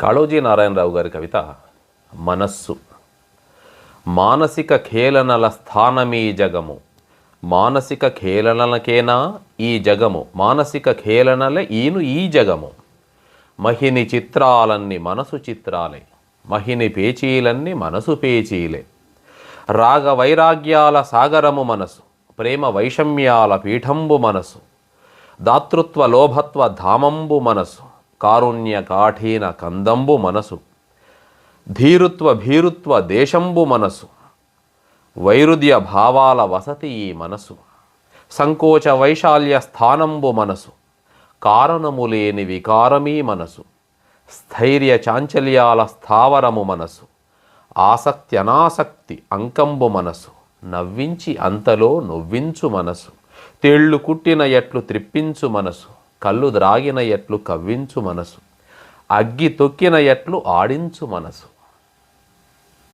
కాళోజీ నారాయణరావు గారి కవిత మనస్సు. మానసిక ఖేళనల స్థానమీ జగము. మానసిక ఖేళనలకేనా ఈ జగము? మానసిక ఖేళనల ఈను ఈ జగము. మహిని చిత్రాలన్నీ మనసు చిత్రాలే. మహిని పేచీలన్నీ మనసు పేచీలే. రాగ వైరాగ్యాల సాగరము మనసు. ప్రేమ వైషమ్యాల పీఠంబు మనసు. దాతృత్వ లోభత్వ ధామంబు మనసు. కారుణ్య కాఠీన కందంబు మనసు ధీరుత్వ భీరుత్వ దేశంబు మనసు వైరుధ్య భావాల వసతి ఈ మనసు సంకోచ వైశాల్య స్థానంబు మనసు కారణము లేని వికారమీ మనసు స్థైర్య చాంచల్యాల స్థావరము మనసు ఆసక్తి అనాసక్తి అంకంబు మనసు నవ్వించి అంతలో నొవ్వించు మనసు తేళ్ళు కుట్టిన ఎట్లు త్రిప్పించు మనసు కళ్ళు ద్రాగిన ఎట్లు కవ్వించు మనసు. అగ్గి తొక్కిన ఎట్లు ఆడించు మనసు.